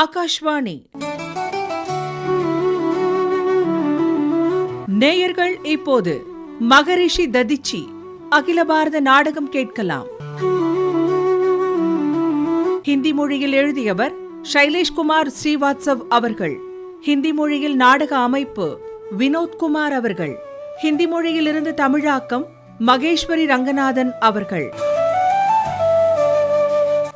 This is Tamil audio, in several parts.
ஆகாஷ்வாணி. நேயர்கள் இப்போது மகரிஷி ததிச்சி அகில பாரத நாடகம் கேட்கலாம். ஹிந்தி மொழியில் எழுதியவர் சைலேஷ்குமார் ஸ்ரீவாத்சவ் அவர்கள் ஹிந்தி மொழியில் நாடக அமைப்பு வினோத்குமார் அவர்கள் ஹிந்தி மொழியிலிருந்து தமிழாக்கம் மகேஸ்வரி ரங்கநாதன் அவர்கள்.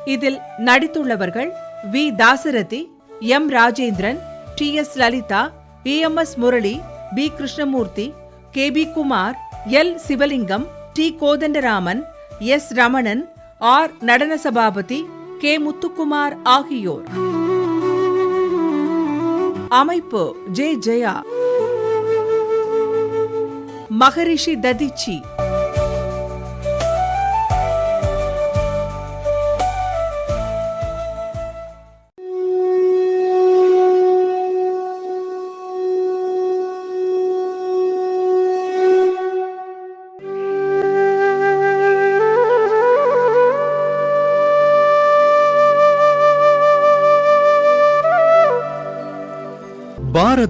இதில் நடித்துள்ளவர்கள் V. Dasarathi M. Rajendran T. S. Lalitha E M. S. Murali P. Krishnamurthy K. P. Kumar L. Sivalingam T. Kothandaraman S. Ramanan R. Nadana Sabapathi K. Muthukumar ஆகியோர். அமைப்பு ஜே. ஜெயா. மகரிஷி ததிச்சி.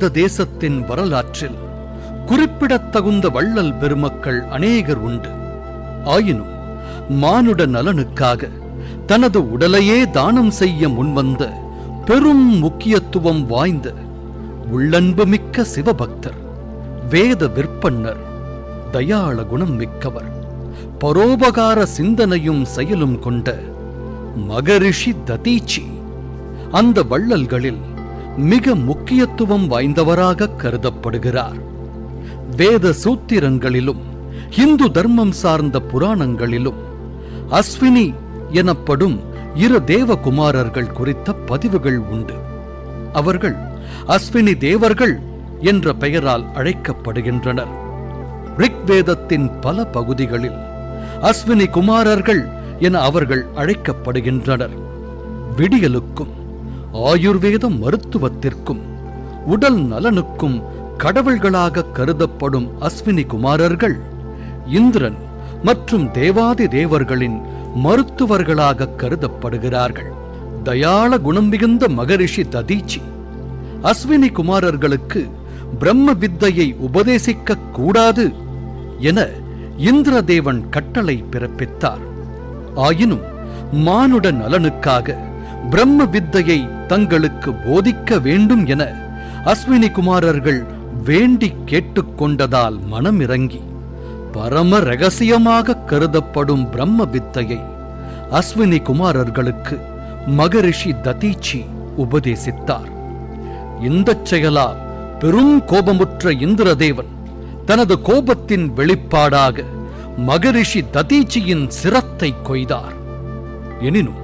பாரத தேசத்தின் வரலாற்றில் குறிப்பிடத்தகுந்த வள்ளல் பெருமக்கள் அநேகர் உண்டு. ஆயினும் மானுட நலனுக்காக தனது உடலையே தானம் செய்ய முன்வந்த பெரும் முக்கியத்துவம் வாய்ந்த உள்ளன்பு மிக்க சிவபக்தர் வேத விற்பன்னர் தயாள குணம் மிக்கவர் பரோபகார சிந்தனையும் செயலும் கொண்ட மகரிஷி ததீச்சி அந்த வள்ளல்களில் மிக முக்கியத்துவம் வாய்ந்தவராக கருதப்படுகிறார். வேத சூத்திரங்களிலும் இந்து தர்மம் சார்ந்த புராணங்களிலும் அஸ்வினி எனப்படும் இரு தேவகுமாரர்கள் குறித்த பதிவுகள் உண்டு. அவர்கள் அஸ்வினி தேவர்கள் என்ற பெயரால் அழைக்கப்படுகின்றனர். ரிக்வேதத்தின் பல பகுதிகளில் அஸ்வினி குமாரர்கள் என அவர்கள் அழைக்கப்படுகின்றனர். விடியலுக்கும் ஆயுர்வேத மருத்துவத்திற்கும் உடல் நலனுக்கும் கடவுள்களாக கருதப்படும் அஸ்வினி குமாரர்கள் இந்திரன் மற்றும் தேவாதி தேவர்களின் மருத்துவர்களாக கருதப்படுகிறார்கள். தயாள குணம் மிகுந்த மகரிஷி ததீச்சி அஸ்வினி குமாரர்களுக்கு பிரம்ம வித்தையை உபதேசிக்க கூடாது என இந்திரதேவன் கட்டளை பிறப்பித்தார். ஆயினும் மானுட நலனுக்காக பிரம்ம வித்தையை தங்களுக்கு போதிக்க வேண்டும் என அஸ்வினி குமாரர்கள் வேண்டி கேட்டுக்கொண்டதால் மனமிறங்கி பரம ரகசியமாக கருதப்படும் பிரம்ம வித்தையை அஸ்வினி குமாரர்களுக்கு மகரிஷி ததீச்சி உபதேசித்தார். இந்தச் செயலால் பெரும் கோபமுற்ற இந்திரதேவன் தனது கோபத்தின் வெளிப்பாடாக மகரிஷி ததீச்சியின் சிரத்தை கொய்தார். எனினும்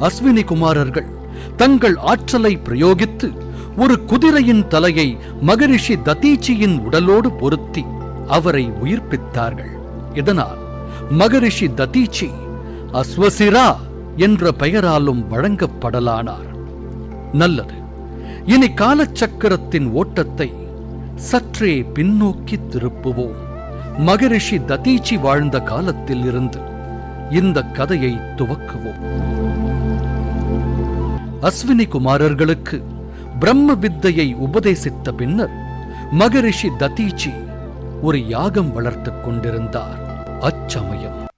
அஸ்வினி குமாரர்கள் தங்கள் ஆற்றலை பிரயோகித்து ஒரு குதிரையின் தலையை மகரிஷி ததீச்சியின் உடலோடு பொருத்தி அவரை உயிர்ப்பித்தார்கள். இதனால் மகரிஷி ததீச்சி அஸ்வசிரா என்ற பெயராலும் வழங்கப்படலானார். நல்லது. இனி காலச்சக்கரத்தின் ஓட்டத்தை சற்றே பின்னோக்கி திருப்புவோம். மகரிஷி ததீச்சி வாழ்ந்த காலத்தில் இருந்து இந்த கதையை துவக்குவோம். அஸ்வினி குமாரர்களுக்கு பிரம்ம வித்தையை உபதேசித்த பின்னர் மகரிஷி ததீச்சி ஒரு யாகம் வளர்த்து கொண்டிருந்தார். அச்சமயம்.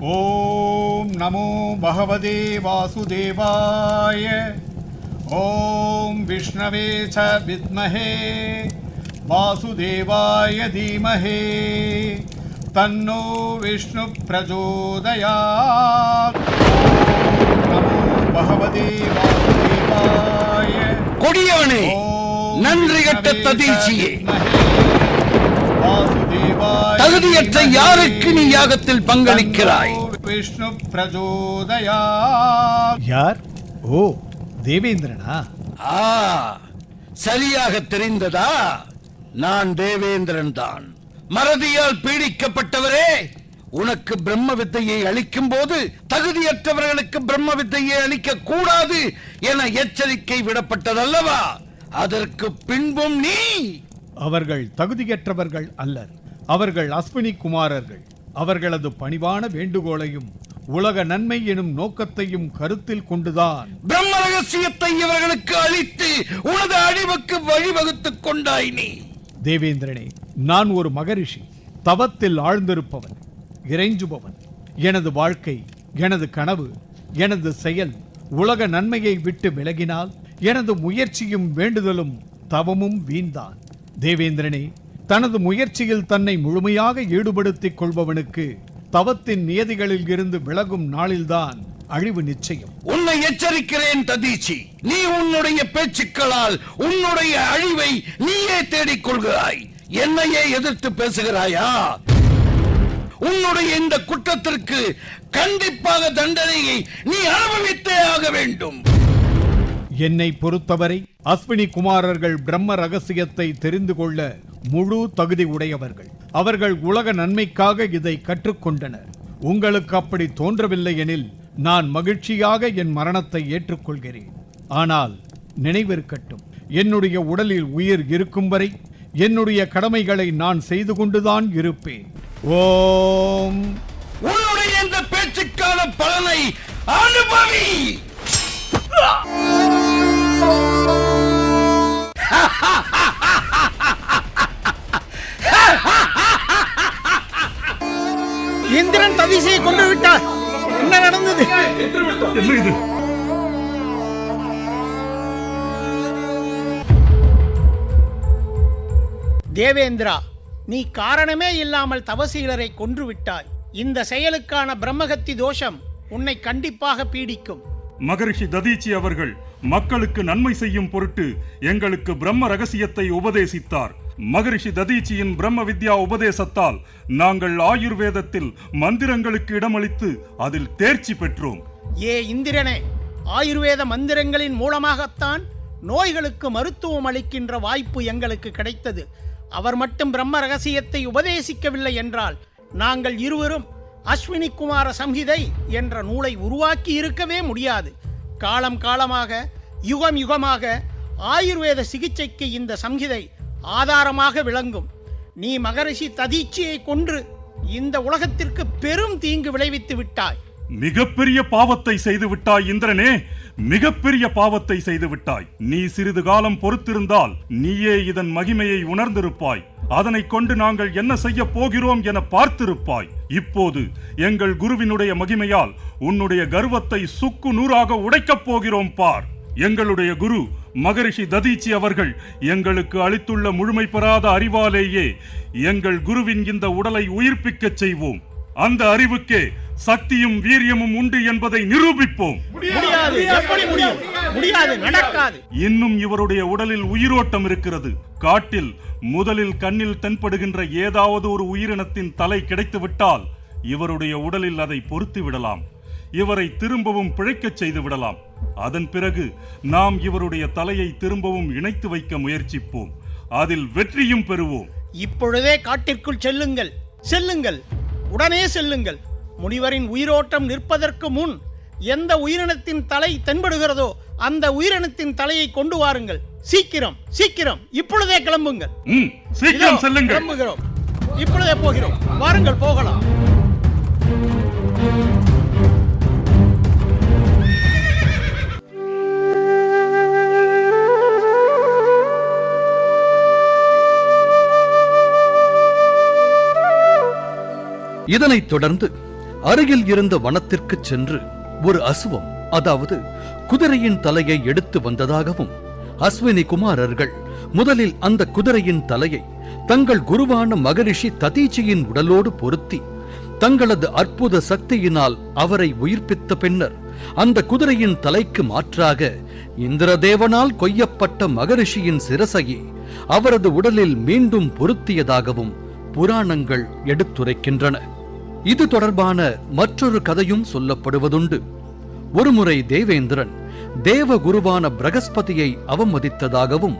ஓம் நமோ பகவதே வாசுதேவாய. ஓம் விஷ்ணவே ச வித்மஹே. வாசுதேவாய தீமஹே. तन्नो विष्णुप्रचोदयात् ॐ नमो भगवते वासुदेवाय கொடியவனே ॐ நன்றி கட்ட विष्णवे च ததீச்சியே विद्महे वासुदेवाय தகுதியற்ற धीमहि யாருக்கு நீ யாகத்தில் பங்களிக்கிறாய் விஷ்ணு பிரஜோதயா யார் ஓ தேவேந்திரனா ஆ சரியாக தெரிந்ததா நான் தேவேந்திரன் தான் மறதியால் பீடிக்கப்பட்டவரே உனக்கு பிரம்ம வித்தையை அளிக்கும் போது தகுதியற்றவர்களுக்கு பிரம்ம வித்தையை அளிக்க கூடாது என எச்சரிக்கை விடப்பட்டதல்லவா? அதற்கு பின்பும் நீ! அவர்கள் தகுதியற்றவர்கள் அல்லர். அவர்கள் அஸ்வினி குமாரர்கள். அவர்களது பணிவான வேண்டுகோளையும் உலக நன்மை எனும் நோக்கத்தையும் கருத்தில் கொண்டுதான். பிரம்ம ரகசியத்தை இவர்களுக்கு அளித்து உனது அழிவுக்கு வழிவகுத்துக் கொண்டாய் நீ! தேவேந்திரனே நான் ஒரு மகரிஷி தவத்தில் ஆழ்ந்திருப்பவன் இறைஞ்சுபவன். எனது வாழ்க்கை எனது கனவு எனது செயல் உலக நன்மையை விட்டு விலகினால் எனது முயற்சியும் வேண்டுதலும் தவமும் வீண்தான். தேவேந்திரனே தனது முயற்சியில் தன்னை முழுமையாக ஈடுபடுத்திக் கொள்பவனுக்கு தவத்தின் நியதிகளில் இருந்து விலகும் நாளில்தான் அழிவு நிச்சயம். உன்னை எச்சரிக்கிறேன் ததீச்சி நீ உன்னுடைய பேச்சுக்களால் உன்னுடைய அழிவை நீயே தேடிக் கொள்கிறாய் என்னையே எதிர்த்து பேசுகிறாயா? உன்னுடைய இந்த குற்றத்திற்கு கண்டிப்பாக தண்டனையை நீ அனுபவித்தே ஆக வேண்டும். என்னை பொறுத்தவரை அஸ்வினி குமாரர்கள் பிரம்ம ரகசியத்தை தெரிந்து கொள்ள முழு தகுதி உடையவர்கள். அவர்கள் உலக நன்மைக்காக இதை கற்றுக்கொண்டனர். உங்களுக்கு அப்படி தோன்றவில்லை எனில் நான் மகிழ்ச்சியாக என் மரணத்தை ஏற்றுக்கொள்கிறேன். ஆனால் நினைவிருக்கட்டும் என்னுடைய உடலில் உயிர் இருக்கும் வரை என்னுடைய கடமைகளை நான் செய்து கொண்டுதான் இருப்பேன். ஓம். உன்னுடைய இந்த பேச்சுக்கான பலனை அனுபவி! இந்திரன் ததிசையை கொண்டு விட்டார். என்ன நடந்தது? தேவேந்திரா நீ காரணமே இல்லாமல் தவசீலரை கொன்று விட்டாய் இந்த செயலுக்கான பிரம்மகத்தி தோஷம் உன்னை கண்டிப்பாக பீடிக்கும். மகரிஷி ததீச்சி அவர்கள் மக்களுக்கு நன்மை செய்யும் பொருட்டு எங்களுக்கு பிரம்ம ரகசியத்தை உபதேசித்தார். மகரிஷி ததீச்சியின் பிரம்ம வித்யா உபதேசத்தால் நாங்கள் ஆயுர்வேதத்தில் மந்திரங்களுக்கு இடமளித்து அதில் தேர்ச்சி பெற்றோம். ஏ இந்திரனே ஆயுர்வேத மந்திரங்களின் மூலமாகத்தான் நோய்களுக்கு மருத்துவம் அளிக்கின்ற வாய்ப்பு எங்களுக்கு கிடைத்தது. அவர் மட்டும் பிரம்ம ரகசியத்தை உபதேசிக்கவில்லை என்றால் நாங்கள் இருவரும் அஸ்வினி குமார சம்ஹிதை என்ற நூலை உருவாக்கி இருக்கவே முடியாது. காலம் காலமாக யுகம் யுகமாக ஆயுர்வேத சிகிச்சைக்கு இந்த சம்ஹிதை ஆதாரமாக விளங்கும். நீ மகரிஷி ததீச்சியை கொன்று இந்த உலகத்திற்கு பெரும் தீங்கு விளைவித்து விட்டாய். மிகப்பெரிய பாவத்தை செய்து விட்டாய் இந்திரனே மிகப்பெரிய பாவத்தை செய்து விட்டாய் நீ சிறிது காலம் பொறுத்திருந்தால் நீயே இதன் மகிமையை உணர்ந்திருப்பாய். அதனைக் கொண்டு நாங்கள் என்ன செய்ய போகிறோம் என பார்த்திருப்பாய். இப்போது எங்கள் குருவினுடைய மகிமையால் உன்னுடைய கர்வத்தை சுக்கு நூறாக உடைக்கப் போகிறோம் பார். எங்களுடைய குரு மகரிஷி ததீச்சி அவர்கள் எங்களுக்கு அளித்துள்ள முழுமை பெறாத அறிவாலேயே எங்கள் குருவின் இந்த உடலை உயிர்ப்பிக்கச் செய்வோம். அந்த அறிவுக்கே சக்தியும் வீரியமும் உண்டு என்பதை நிரூபிப்போம். முடியாது. எப்படி முடியும்? முடியாது. நடக்காது. இன்னும் இவருடைய உடலில் உயிரோட்டம் இருக்கிறது. காட்டில் முதலில் கண்ணில் தென்படுகின்ற ஏதாவது ஒரு உயிரினத்தின் தலை கிடைத்துவிட்டால் இவருடைய உடலில் அதை பொருத்தி விடலாம். இவரை திரும்பவும் பிழைக்கச் செய்து விடலாம். அதன் பிறகு நாம் இவருடைய தலையை திரும்பவும் இணைத்து வைக்க முயற்சிப்போம். அதில் வெற்றியும் பெறுவோம். இப்பொழுதே காட்டிற்குள் செல்லுங்கள். செல்லுங்கள். உடனே செல்லுங்கள். முனிவரின் உயிரோட்டம் நிற்பதற்கு முன் எந்த உயிரினத்தின் தலை தென்படுகிறதோ அந்த உயிரினத்தின் தலையை கொண்டு வாருங்கள். சீக்கிரம் சீக்கிரம். இப்பொழுதே கிளம்புங்கள். ம், சீக்கிரம் செல்லுங்கள். கிளம்புகிறோம். இப்பொழுதே போகிறோம். வாருங்கள் போகலாம். இதனைத் தொடர்ந்து அருகில் இருந்த வனத்திற்கு சென்று ஒரு அசுவம் அதாவது குதிரையின் தலையை எடுத்து வந்ததாகவும் அஸ்வினி குமாரர்கள் முதலில் அந்த குதிரையின் தலையை தங்கள் குருவான மகரிஷி ததீச்சியின் உடலோடு பொருத்தி தங்களது அற்புத சக்தியினால் அவரை உயிர்ப்பித்த பின்னர் அந்த குதிரையின் தலைக்கு மாற்றாக இந்திரதேவனால் கொய்யப்பட்ட மகரிஷியின் சிரசையை அவரது உடலில் மீண்டும் பொருத்தியதாகவும் புராணங்கள் எடுத்துரைக்கின்றன. இது தொடர்பான மற்றொரு கதையும் சொல்லப்படுவதுண்டு. ஒருமுறை தேவேந்திரன் தேவகுருவான பிரகஸ்பதியை அவமதித்ததாகவும்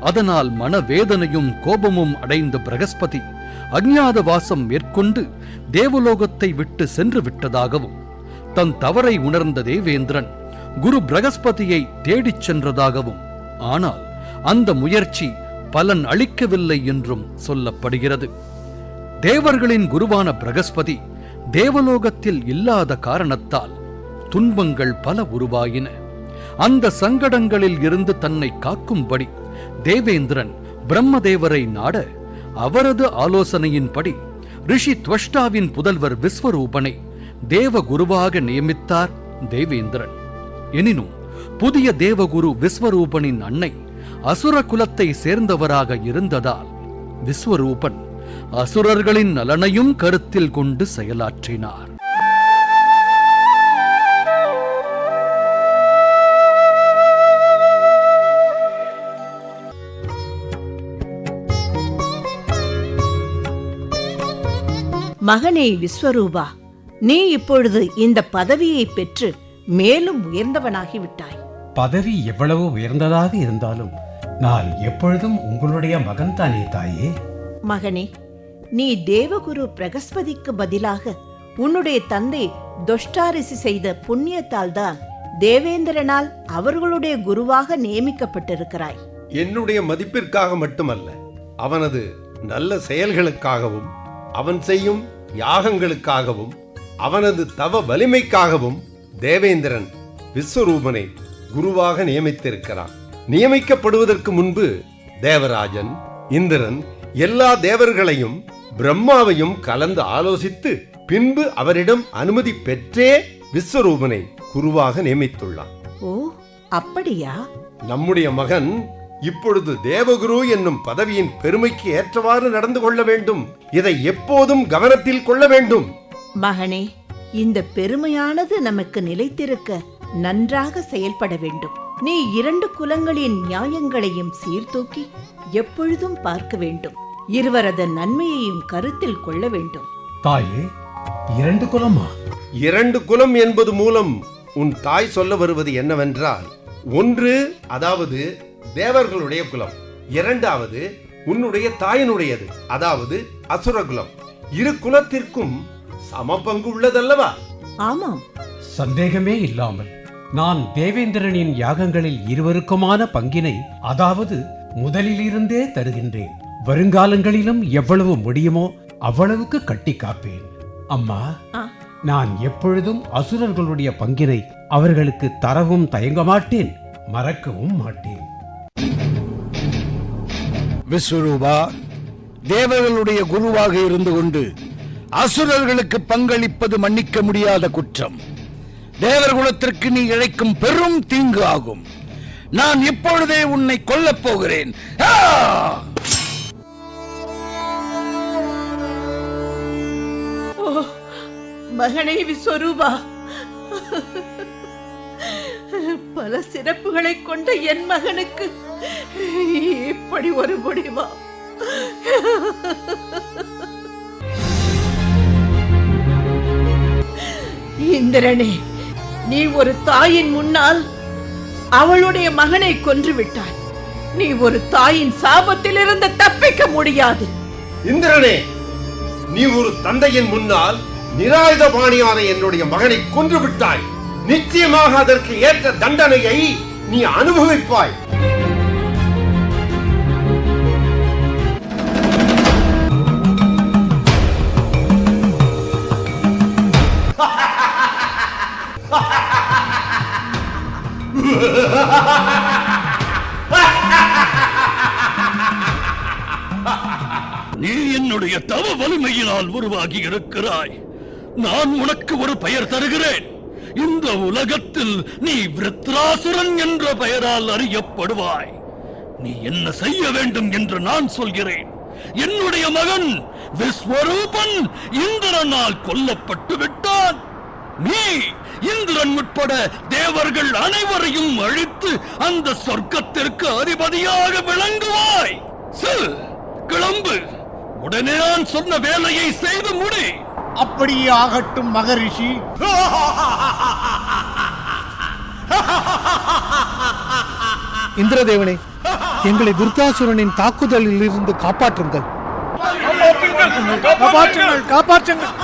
அதனால் மனவேதனையும் கோபமும் அடைந்த பிரகஸ்பதி அஞ்ஞாத வாசம் மேற்கொண்டு தேவலோகத்தை விட்டு சென்று விட்டதாகவும் தன் தவறை உணர்ந்த தேவேந்திரன் குரு பிரகஸ்பதியை தேடிச் சென்றதாகவும் ஆனால் அந்த முயற்சி பலன் அளிக்கவில்லை என்றும் சொல்லப்படுகிறது. தேவர்களின் குருவான பிரகஸ்பதி தேவலோகத்தில் இல்லாத காரணத்தால் துன்பங்கள் பல உருவாயின. அந்த சங்கடங்களில் இருந்து தன்னை காக்கும்படி தேவேந்திரன் பிரம்மதேவரை நாட அவரது ஆலோசனையின்படி ரிஷி துவஷ்டாவின் புதல்வர் விஸ்வரூபனை தேவகுருவாக நியமித்தார் தேவேந்திரன். எனினும் புதிய தேவகுரு விஸ்வரூபனின் அன்னை அசுர குலத்தை சேர்ந்தவராக இருந்ததால் விஸ்வரூபன் அசுரர்களின் நலனையும் கருத்தில் கொண்டு செயலாற்றினார். மகனே விஸ்வரூபா நீ இப்பொழுது இந்த பதவியை பெற்று மேலும் உயர்ந்தவனாகி விட்டாய் பதவி எவ்வளவு உயர்ந்ததாக இருந்தாலும் நான் எப்பொழுதும் உங்களுடைய மகன் தானே தாயே? மகனே நீ தேவகுரு பிரகஸ்பதிக்கு பதிலாக உன்னுடைய தந்தை தொஷ்டாரிசி செய்த புண்ணியத்தால் தான் தேவேந்திரனால் அவர்களுடைய குருவாக நியமிக்கப்பட்டிருக்கிறாய். என்னுடைய மதிப்பிற்காக மட்டுமல்ல அவனது நல்ல செயல்களுக்காகவும் அவன் செய்யும் யாகங்களுக்காகவும் அவனது தவ வலிமைக்காகவும் தேவேந்திரன் விஸ்வரூபனை குருவாக நியமித்திருக்கிறான். நியமிக்கப்படுவதற்கு முன்பு தேவராஜன் இந்திரன் எல்லா தேவர்களையும் பிரம்மாவையும் கலந்து ஆலோசித்து பின்பு அவரிடம் அனுமதி பெற்றே விஸ்வரூபனை குருவாக நியமித்துள்ளான். ஓ அப்படியா? நம்முடைய மகன் இப்பொழுது தேவகுரு என்னும் பதவியின் பெருமைக்கு ஏற்றவாறு நடந்து கொள்ள வேண்டும். இதை எப்போதும் கவனத்தில் கொள்ள வேண்டும். மகனே இந்த பெருமையானது நமக்கு நிலைத்திருக்க நன்றாக செயல்பட வேண்டும். நீ இரண்டு குலங்களின் நியாயங்களையும் சீர்தூக்கி எப்பொழுதும் பார்க்க வேண்டும். இருவரது நன்மையையும் கருத்தில் கொள்ள வேண்டும். தாயே இரண்டு குலமா? இரண்டு குலம் என்பது மூலம் உன் தாய் சொல்ல வருவது என்னவென்றால் ஒன்று அதாவது தேவர்களுடைய குலம். இரண்டாவது உன்னுடைய தாயினுடையது அதாவது அசுர குலம். இரு குலத்திற்கும் சம பங்கு உள்ளதல்லவா? ஆமாம். சந்தேகமே இல்லாமல் நான் தேவேந்திரனின் யாகங்களில் இருவருக்குமான பங்கினை அதாவது முதலிலிருந்தே தருகின்றேன். வருங்காலங்களிலும் எவ்வளவு முடியுமோ அவ்வளவுக்கு கட்டி காப்பேன். அம்மா. நான் எப்பொழுதும் அசுரர்களுடைய பங்கினை அவர்களுக்கு தரவும் தயங்க மாட்டேன் மறக்கவும் மாட்டேன். விஸ்வரூபா தேவர்களுடைய குருவாக இருந்து கொண்டு அசுரர்களுக்கு பங்களிப்பது மன்னிக்க முடியாத குற்றம். தேவர்குலத்திற்கு நீ இழைக்கும் பெரும் தீங்கு ஆகும். நான் இப்பொழுதே உன்னை கொல்லப் போகிறேன். மகனை விஸ்வரூபா. பல சிறப்புகளை கொண்ட என் மகனுக்கு இப்படி ஒரு முடிவா? இந்திரனே நீ ஒரு தாயின் முன்னால் அவளுடைய மகனை கொன்று விட்டாய். நீ ஒரு தாயின் சாபத்திலிருந்து தப்பிக்க முடியாது. இந்திரனே நீ ஒரு தந்தையின் முன்னால் நிராயுத பாணியான என்னுடைய மகனை கொன்று விட்டாய். நிச்சயமாக அதற்கு ஏற்ற தண்டனையை நீ அனுபவிப்பாய். நீ என்னுடைய தவ வலிமையினால் உருவாகி இருக்கிறாய். நான் உனக்கு ஒரு பெயர் தருகிறேன். இந்த உலகத்தில் நீ விருத்ராசுரன் என்ற பெயரால் அறியப்படுவாய். நீ என்ன செய்ய வேண்டும் என்று நான் சொல்கிறேன். என்னுடைய மகன் விஸ்வரூபன் இந்திரனால் கொல்லப்பட்டு விட்டான். நீ இந்திரன் உட்பட தேவர்கள் அனைவரையும் அழித்து அந்த சொர்க்கத்திற்கு அதிபதியாக விளங்குவாய். கிளம்பு. உடனே நான் சொன்ன வேலையை செய்து முடி. அப்படியே ஆகட்டும் மகரிஷி. இந்திரதேவனே எங்களை துர்காசுரனின் தாக்குதலில் இருந்து காப்பாற்றுங்கள். காப்பாற்றுங்கள் காப்பாற்றுங்கள்.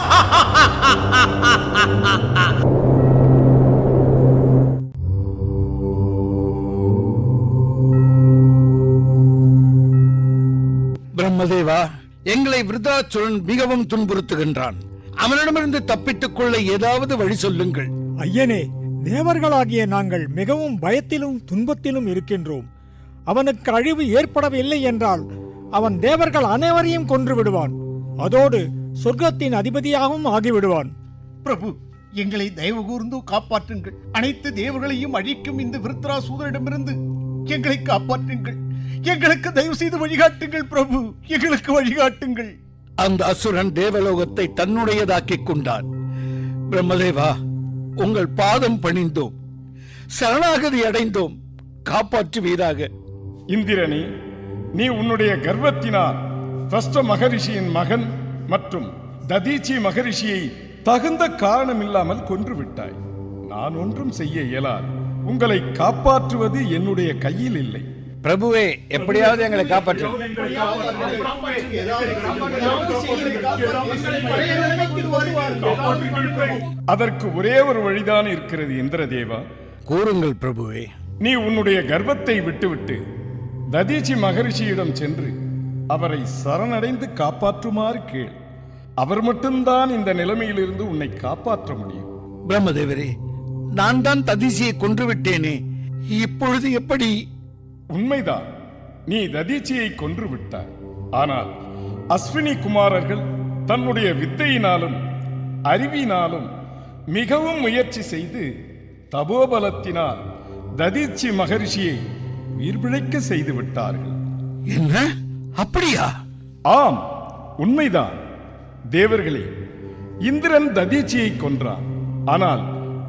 பிரம்மதேவா எங்களை விருதாச்சுரன் மிகவும் துன்புறுத்துகின்றான். அவனிடமிருந்து தப்பித்துக் கொள்ள ஏதாவது வழி சொல்லுங்கள். ஐயனே தேவர்களாகிய நாங்கள் மிகவும் பயத்திலும் துன்பத்திலும் இருக்கின்றோம். அவனுக்கு அழிவு ஏற்படவில்லை என்றால் அவன் தேவர்கள் அனைவரையும் கொன்று விடுவான். அதோடு சொர்க்கத்தின் அதிபதியாகவும் ஆகிவிடுவான். பிரபு எங்களை தயவு கூர்ந்து காப்பாற்றுங்கள். அனைத்து தேவர்களையும் அழிக்கும் இந்த விருத்ராசூதரிடமிருந்து எங்களை காப்பாற்றுங்கள். எங்களுக்கு தயவு செய்து வழிகாட்டுங்கள் பிரபு. எங்களுக்கு வழிகாட்டுங்கள். அந்த அசுரன் தேவலோகத்தை தன்னுடையதாக்கிக் கொண்டான். பிரம்மதேவா உங்கள் பாதம் பணிந்தோம். சரணாகதி அடைந்தோம். காப்பாற்றுவீராக இந்திரனே நீ உன்னுடைய கர்வத்தினால் ஃபஸ்ட மகரிஷியின் மகன் மற்றும் ததீச்சி மகரிஷியை தகுந்த காரணமில்லாமல் கொன்று விட்டாய் நான் ஒன்றும் செய்ய இயலாது. உங்களை காப்பாற்றுவது என்னுடைய கையில் இல்லை. பிரபுவே எப்படியாவது எங்களை காப்பாற்று. அதற்கு ஒரே ஒரு வழிதான் இருக்கிறது இந்திரதேவா. கூறுங்கள் பிரபுவே. நீ உன்னுடைய கர்வத்தை விட்டுவிட்டு ததீச்சி மகரிஷியிடம் சென்று அவரை சரணடைந்து காப்பாற்றுமாறு கேள். அவர் மட்டும்தான் இந்த நிலைமையிலிருந்து உன்னை காப்பாற்ற முடியும். பிரம்மதேவரே நான் தான் ததிசியை கொன்று விட்டேனே. இப்பொழுது எப்படி உண்மைதான். நீ ததீச்சியை கொன்று விட்டாய் ஆனால் அஸ்வினி குமாரர்கள் தன்னுடைய வித்தையினாலும் அறிவினாலும் மிகவும் முயற்சி செய்து தபோபலத்தினால் ததீச்சி மகரிஷியை உயிர் பிழைக்க செய்து விட்டார்கள். என்ன? அப்படியா? ஆம் உண்மைதான். தேவர்களே இந்திரன் ததீச்சியை கொன்றான். ஆனால்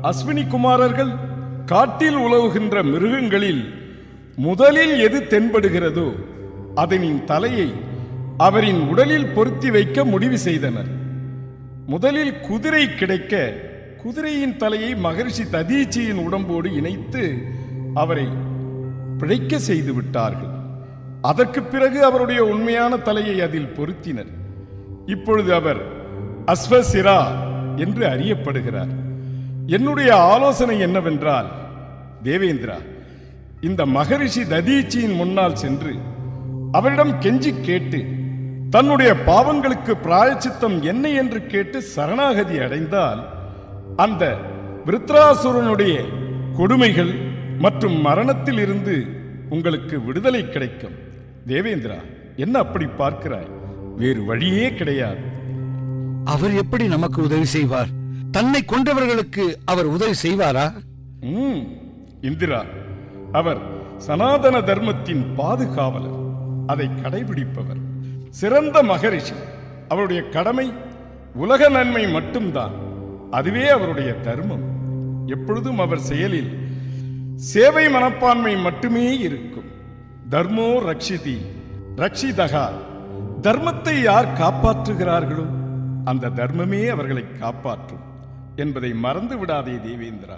அஸ்வினி குமாரர்கள் காட்டில் உலவுகின்ற மிருகங்களில் முதலில் எது தென்படுகிறதோ அதனின் தலையை அவரின் உடலில் பொருத்தி வைக்க முடிவு செய்தனர். முதலில் குதிரை கிடைக்க குதிரையின் தலையை மகரிஷி ததீச்சியின் உடம்போடு இணைத்து அவரை பிழைக்க செய்து விட்டார்கள். அதற்கு பிறகு அவருடைய உண்மையான தலையை அதில் பொருத்தினர். இப்பொழுது அவர் அஸ்வசிரா என்று அறியப்படுகிறார். என்னுடைய ஆலோசனை என்னவென்றால் தேவேந்திரா இந்த மகரிஷி ததீச்சியின் முன்னால் சென்று அவரிடம் கெஞ்சி கேட்டு தன்னுடைய பாவங்களுக்கு பிராயச்சித்தம் என்ன என்று கேட்டு சரணாகதி அடைந்தால் அந்த விருத்ராசுரனுடைய கொடுமைகள் மற்றும் மரணத்தில் இருந்து உங்களுக்கு விடுதலை கிடைக்கும். தேவேந்திரா என்ன அப்படி பார்க்கிறாய்? வேறு வழியே கிடையாது. அவர் எப்படி நமக்கு உதவி செய்வார்? தன்னை கொன்றவர்களுக்கு அவர் உதவி செய்வாரா? இந்திரா அவர் சனாதன தர்மத்தின் பாதுகாவலர் அதை கடைபிடிப்பவர். சிறந்த மகரிஷி அவருடைய கடமை உலக நன்மை மட்டும்தான் அதுவே அவருடைய தர்மம். எப்பொழுதும் அவர் செயலில் சேவை மனப்பான்மை மட்டுமே இருக்கும். தர்மோ ரக்ஷிதி ரக்ஷிதகா தர்மத்தை யார் காப்பாற்றுகிறார்களோ அந்த தர்மமே அவர்களை காப்பாற்றும் என்பதை மறந்து விடாதே தேவேந்திரா.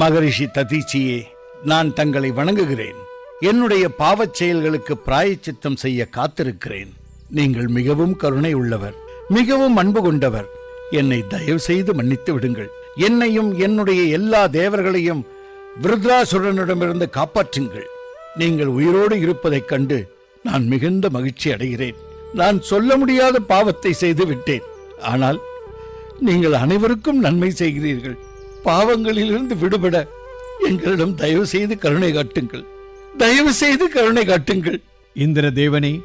மகரிஷி ததீச்சியே நான் தங்களை வணங்குகிறேன். என்னுடைய பாவச் செயல்களுக்கு பிராயச்சித்தம் செய்ய காத்திருக்கிறேன். நீங்கள் மிகவும் கருணை உள்ளவர் மிகவும் அன்பு கொண்டவர். என்னை தயவு செய்து மன்னித்து விடுங்கள். என்னையும் என்னுடைய எல்லா தேவர்களையும் விருத்ராசுரனிடமிருந்து காப்பாற்றுங்கள். நீங்கள் உயிரோடு இருப்பதைக் கண்டு நான் மிகுந்த மகிழ்ச்சி அடைகிறேன். நான் சொல்ல முடியாத பாவத்தை செய்து விட்டேன். ஆனால் நீங்கள் அனைவருக்கும் நன்மை செய்கிறீர்கள். பாவங்களிலிருந்து விடுபட எங்களிடம் தயவு செய்து கருணை காட்டுங்கள். தயவு செய்து கருணை காட்டுங்கள். இந்திர தேவனே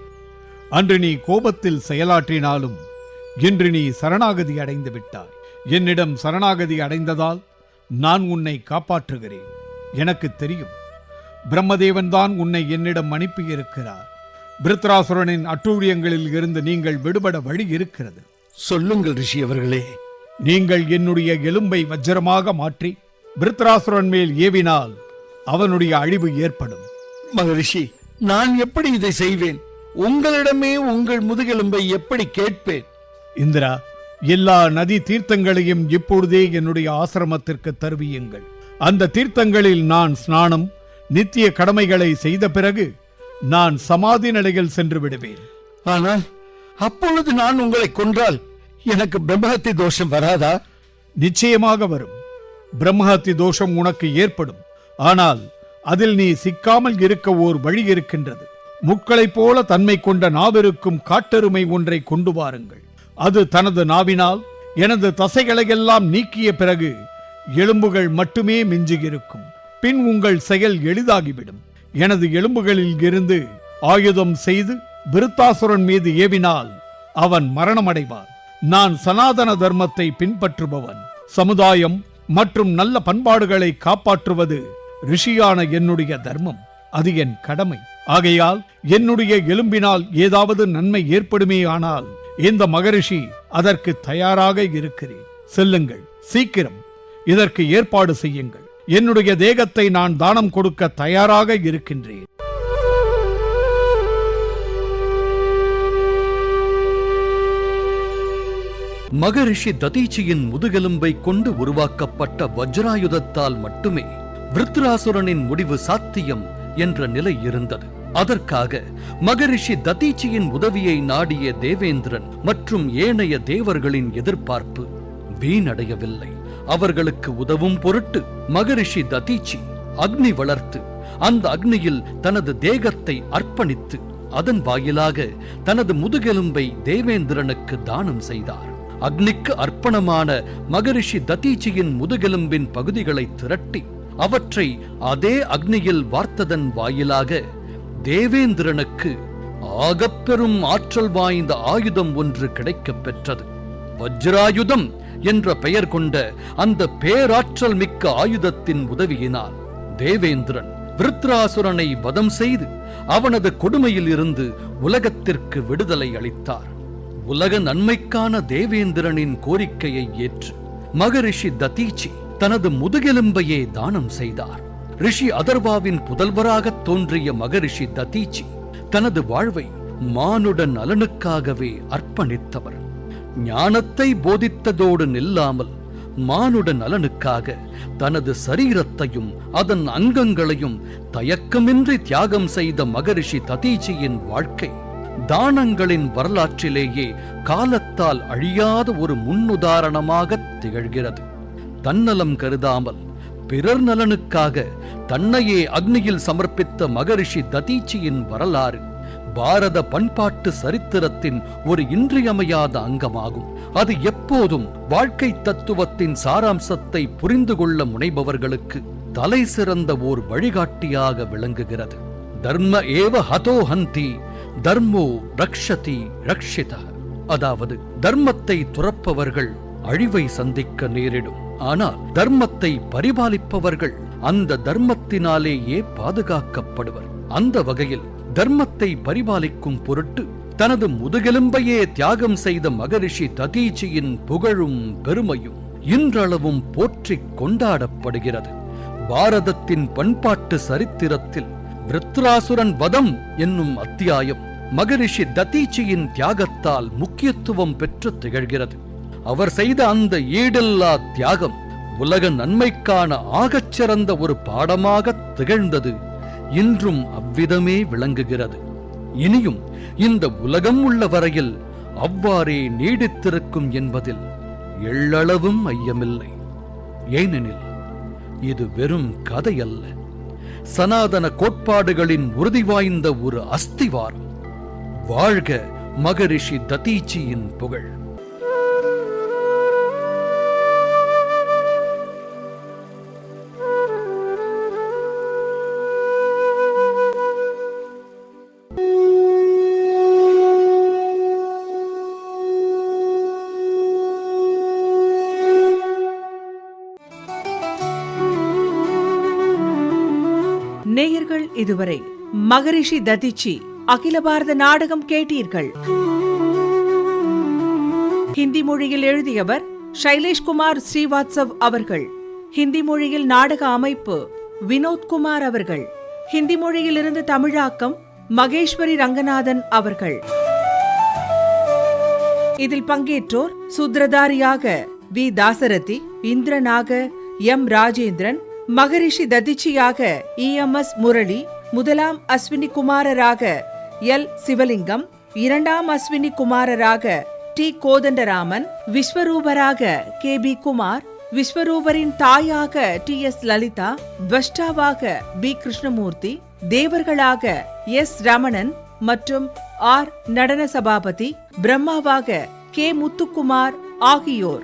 அன்று நீ கோபத்தில் செயலாற்றினாலும் இன்று நீ சரணாகதி அடைந்து விட்டாய். என்னிடம் சரணாகதி அடைந்ததால் நான் உன்னை காப்பாற்றுகிறேன். எனக்கு தெரியும் பிரம்மதேவன்தான் உன்னை என்னிடம் அனுப்பியிருக்கிறார். பிருத்ராசுரனின் அட்டூழியங்களில் இருந்து நீங்கள் விடுபட வழி இருக்கிறது. சொல்லுங்கள் ரிஷி அவர்களே நீங்கள் என்னுடைய எலும்பை வஜ்ரமாக மாற்றி விருத்ராசுரன் மேல் ஏவினால் அவனுடைய அழிவு ஏற்படும். மகரிஷி நான் எப்படி இதை செய்வேன்? உங்களிடமே உங்கள் முதுகெலும்பை எப்படி கேட்பேன்? இந்திரா எல்லா நதி தீர்த்தங்களையும் இப்பொழுதே என்னுடைய ஆசிரமத்திற்கு தருவியுங்கள். அந்த தீர்த்தங்களில் நான் ஸ்நானம் நித்திய கடமைகளை செய்த பிறகு நான் சமாதி நிலையில் சென்று விடுவேன். ஆனால் அப்பொழுது நான் உங்களை கொன்றால் எனக்கு பிரம்மஹத்தி தோஷம் வராதா? நிச்சயமாக வரும். பிரம்மஹத்தி தோஷம் உனக்கு ஏற்படும். ஆனால் அதில் நீ சிக்காமல் இருக்க ஓர் வழி இருக்கின்றது. முக்களைப் போல தன்மை கொண்ட நாவிருக்கும் காட்டெருமை ஒன்றை கொண்டு வாருங்கள். அது தனது நாவினால் எனது தசைகளையெல்லாம் நீக்கிய பிறகு எலும்புகள் மட்டுமே மிஞ்சியிருக்கும். பின் உங்கள் செயல் எளிதாகிவிடும். எனது எலும்புகளில் இருந்து ஆயுதம் செய்து விருத்தாசுரன் மீது ஏவினால் அவன் மரணமடைவான். நான் சனாதன தர்மத்தை பின்பற்றுபவன். சமுதாயம் மற்றும் நல்ல பண்பாடுகளை காப்பாற்றுவது ரிஷியான என்னுடைய தர்மம். அது என் கடமை. ஆகையால் என்னுடைய எலும்பினால் ஏதாவது நன்மை ஏற்படுமே ஆனால் இந்த மகரிஷி அதற்கு தயாராக இருக்கிறேன். செல்லுங்கள் சீக்கிரம். இதற்கு ஏற்பாடு செய்யுங்கள். என்னுடைய தேகத்தை நான் தானம் கொடுக்க தயாராக இருக்கின்றேன். மகரிஷி ததீச்சியின் முதுகெலும்பை கொண்டு உருவாக்கப்பட்ட வஜ்ராயுதத்தால் மட்டுமே விருத்ராசுரனின் முடிவு சாத்தியம் என்ற நிலை இருந்தது. அதற்காக மகரிஷி ததீச்சியின் உதவியை நாடிய தேவேந்திரன் மற்றும் ஏனைய தேவர்களின் எதிர்பார்ப்பு வீணடையவில்லை. அவர்களுக்கு உதவும் பொருட்டு மகரிஷி ததீச்சி அக்னி வளர்த்து அந்த அக்னியில் தனது தேகத்தை அர்ப்பணித்து அதன் வாயிலாக தனது முதுகெலும்பை தேவேந்திரனுக்கு தானம் செய்தார். அக்னிக்கு அர்ப்பணமான மகரிஷி ததீச்சியின் முதுகெலும்பின் பகுதிகளை திரட்டி அவற்றை அதே அக்னியில் வார்த்ததன் வாயிலாக தேவேந்திரனுக்கு ஆகப்பெரும் ஆற்றல் வாய்ந்த ஆயுதம் ஒன்று கிடைக்கப் பெற்றது. வஜ்ராயுதம் என்ற பெயர் கொண்ட அந்த பேராற்றல் மிக்க ஆயுதத்தின் உதவியினால் தேவேந்திரன் விருத்ராசுரனை வதம் செய்து அவனது கொடுமையில் இருந்து உலகத்திற்கு விடுதலை அளித்தார். உலக நன்மைக்கான தேவேந்திரனின் கோரிக்கையை ஏற்று மகரிஷி ததீச்சி தனது முதுகெலும்பையே தானம் செய்தார். ரிஷி அதர்வாவின் புதல்வராகத் தோன்றிய மகரிஷி ததீச்சி தனது வாழ்வை மானுட நலனுக்காகவே அர்ப்பணித்தவர். ஞானத்தை போதித்ததோடு நில்லாமல் மானுட நலனுக்காக தனது சரீரத்தையும் அதன் அங்கங்களையும் தயக்கமின்றி தியாகம் செய்த மகரிஷி ததீச்சியின் வாழ்க்கை தானங்களின் வரலாற்றிலேயே காலத்தால் அழியாத ஒரு முன்னுதாரணமாக திகழ்கிறது. தன்னலம் கருதாமல் பிறர் நலனுக்காக தன்னையே அக்னியில் சமர்ப்பித்த மகரிஷி ததீச்சியின் வரலாறு பாரத பண்பாட்டு சரித்திரத்தின் ஒரு இன்றியமையாத அங்கமாகும். அது எப்போதும் வாழ்க்கை தத்துவத்தின் சாராம்சத்தை புரிந்து கொள்ள முனைபவர்களுக்கு தலை சிறந்த ஓர் வழிகாட்டியாக விளங்குகிறது. தர்ம ஏவ ஹதோஹந்தி தர்மோ ரக்ஷதி ரக்ஷித. அதாவது தர்மத்தை துறப்பவர்கள் அழிவை சந்திக்க நேரிடும். ஆனால் தர்மத்தை பரிபாலிப்பவர்கள் அந்த தர்மத்தினாலேயே பாதுகாக்கப்படுவர். அந்த வகையில் தர்மத்தை பரிபாலிக்கும் பொருட்டு தனது முதுகெலும்பையே தியாகம் செய்த மகரிஷி ததீச்சியின் புகழும் பெருமையும் இன்றளவும் போற்றிக் கொண்டாடப்படுகிறது. பாரதத்தின் பண்பாட்டு சரித்திரத்தில் விருத்ராசுரன் வதம் என்னும் அத்தியாயம் மகரிஷி ததீச்சியின் தியாகத்தால் முக்கியத்துவம் பெற்று திகழ்கிறது. அவர் செய்த அந்த ஈடில்லா தியாகம் உலக நன்மைக்கான ஆகச்சிறந்த ஒரு பாடமாக திகழ்ந்தது. இன்றும் அவ்விதமே விளங்குகிறது. இனியும் இந்த உலகம் உள்ள வரையில் அவ்வாறே நீடித்திருக்கும் என்பதில் எள்ளளவும் ஐயமில்லை. ஏனெனில் இது வெறும் கதையல்ல. சனாதன கோட்பாடுகளின் உறுதி வாய்ந்த ஒரு அஸ்திவாரம். வாழ்க மகரிஷி ததீச்சியின் புகழ். நேயர்கள் இதுவரை மகரிஷி ததிச்சி அகில பாரத நாடகம் கேட்டீர்கள். ஹிந்தி மொழியில் எழுதியவர் சைலேஷ்குமார் ஸ்ரீவாத்சவ் அவர்கள். ஹிந்தி மொழியில் நாடக அமைப்பு வினோத்குமார் அவர்கள். ஹிந்தி மொழியிலிருந்து தமிழாக்கம் மகேஸ்வரி ரங்கநாதன் அவர்கள். இதில் பங்கேற்றோர் சூத்ரதாரியாக வி. தாசரதி இந்திரனாக எம். ராஜேந்திரன் மகரிஷி ததிச்சியாக இ. எம். எஸ். முரளி முதலாம் அஸ்வினி குமாரராக எல். சிவலிங்கம் இரண்டாம் அஸ்வினி குமாரராக டி. கோதண்டராமன் விஸ்வரூபராக கே. பி. குமார் விஸ்வரூபரின் தாயாக டி. எஸ். லலிதா துவஷ்டாவாக பி. கிருஷ்ணமூர்த்தி தேவர்களாக எஸ். ரமணன் மற்றும் ஆர். நடன சபாபதி பிரம்மாவாக கே. முத்துக்குமார் ஆகியோர்.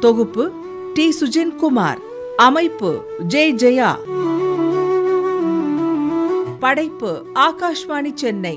தொகுப்பு டி. சுஜின் குமார் அமைப்பு ஜெய் ஜெயா. படைப்பு ஆகாஷ்வாணி சென்னை.